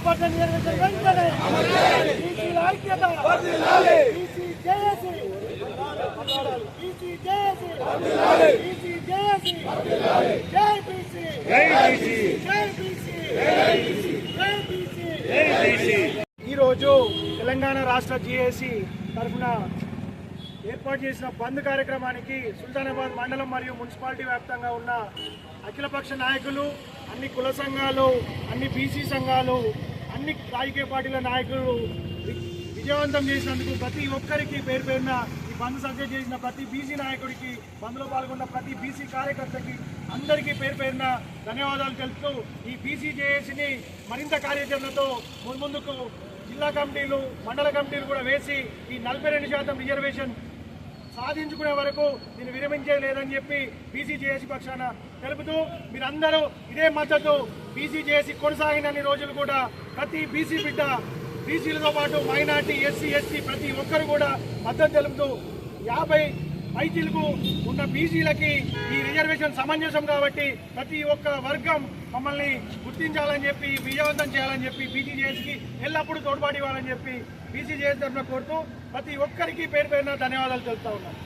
percent reservation వెంటనే బీసీల ఐక్యత BC JAC BC JAC BC JAC జై బీసీ జై బీసీ జై బీసీ జై బీసీ ఈరోజు తెలంగాణ రాష్ట్ర జిఏసి తరఫున ఏర్పాటు చేసిన బంద్ కార్యక్రమానికి సుల్తానాబాద్ మండలం మరియు మున్సిపాలిటీ వ్యాప్తంగా ఉన్న అఖిలపక్ష నాయకులు అన్ని కుల సంఘాలు అన్ని బీసీ సంఘాలు అన్ని రాజకీయ పార్టీల నాయకులు వి- విజయవంతం చేసినందుకు ప్రతి ఒక్కరికి పేరు పేరున ఈ బంద్ సక్సెస్ చేసిన ప్రతి బీసీ నాయకుడికి బంద్లో పాల్గొన్న ప్రతి బీసీ కార్యకర్తకి అందరికీ పేరు పేరున ధన్యవాదాలు తెలుపుతూ ఈ బీసీ జేఏసీని మరింత కార్యాచరణతో ముందుకు జిల్లా కమిటీలు మండల కమిటీలు కూడా వేసి ఈ నలభై రెండు శాతం రిజర్వేషన్ సాధించుకునే వరకు నేను విరమించలేదని చెప్పి బీసీ జేఏసీ పక్షాన తెలుపుతూ మీరందరూ ఇదే మద్దతు బీసీజేఏసీ కొనసాగినన్ని రోజులు కూడా ప్రతి బీసీ బిడ్డ బీసీలతో పాటు మైనార్టీ ఎస్సీ ఎస్టీ ప్రతి ఒక్కరు కూడా మద్దతు తెలుపుతూ యాభై ఐటీలకు ఉన్న బీసీలకి ఈ రిజర్వేషన్ సమంజసం కాబట్టి ప్రతి ఒక్క వర్గం మమ్మల్ని గుర్తించాలని చెప్పి విజయవంతం చేయాలని చెప్పి బీసీజేఎస్కి ఎల్లప్పుడూ తోడ్పాటు ఇవ్వాలని చెప్పి బీసీజేఎస్ తరఫున కోరుతూ ప్రతి ఒక్కరికి పేరు పేరున ధన్యవాదాలు తెలుపుతా ఉన్నాను